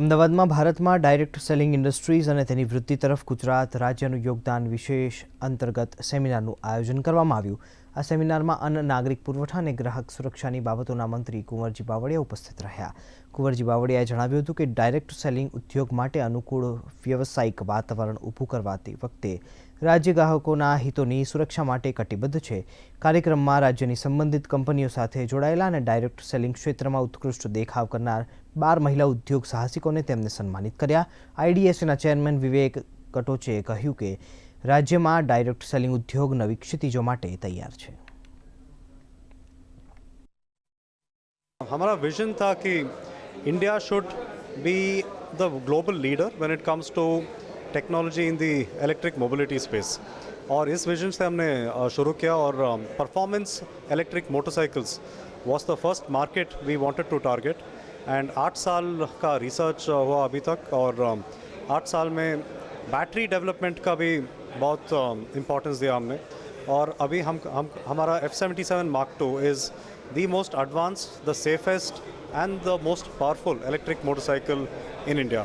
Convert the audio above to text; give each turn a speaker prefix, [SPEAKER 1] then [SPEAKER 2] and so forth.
[SPEAKER 1] અમદાવાદમાં ભારતમાં direct selling industries અને તેની વૃદ્ધિ તરફ ગુજરાત રાજ્યનું યોગદાન વિશેષ અંતર્ગત સેમિનારનું આયોજન કરવામાં આવ્યું. આ સેમિનારમાં અન્ન, નાગરિક પુરવઠા અને ગ્રાહક સુરક્ષાની બાબતોના મંત્રી કુંવરજી બાવળિયા ઉપસ્થિત રહ્યા. કુંવરજી બાવળિયાએ જણાવ્યું હતું કે ડાયરેક્ટ સેલિંગ ઉદ્યોગ માટે અનુકૂળ વ્યવસાયિક વાતાવરણ ઊભું કરવાતી વખતે રાજ્ય ગ્રાહકોના હિતોની સુરક્ષા માટે કટિબદ્ધ છે. કાર્યક્રમમાં રાજ્યની સંબંધિત કંપનીઓ સાથે જોડાયેલા અને ડાયરેક્ટ સેલિંગ ક્ષેત્રમાં ઉત્કૃષ્ટ દેખાવ કરનાર બાર મહિલા ઉદ્યોગ સાહસિકોને તેમને સન્માનિત કર્યા આઈડીએસના ચેરમેન વિવેક કટોચે કહ્યું કે રાજ્યમાં ડાયરેક્ટ સેલિંગ ઉદ્યોગ નવી ક્ષિતિજો માટે તૈયાર છે
[SPEAKER 2] हमारा विजन था कि India should be the global leader when it comes to technology in the electric mobility space और इस विजन से हमने अ, शुरू किया और performance electric motorcycles was the first market we wanted to target and आठ साल का रिसर्च हुआ अभी तक और अ, आठ साल में बैटरी डेवलपमेंट का भी बहुत इम्पोर्टेंस दिया हमने और अभी हम हम हमारा F seventy seven mark two is the most advanced, the safest, and the most powerful electric motorcycle in India.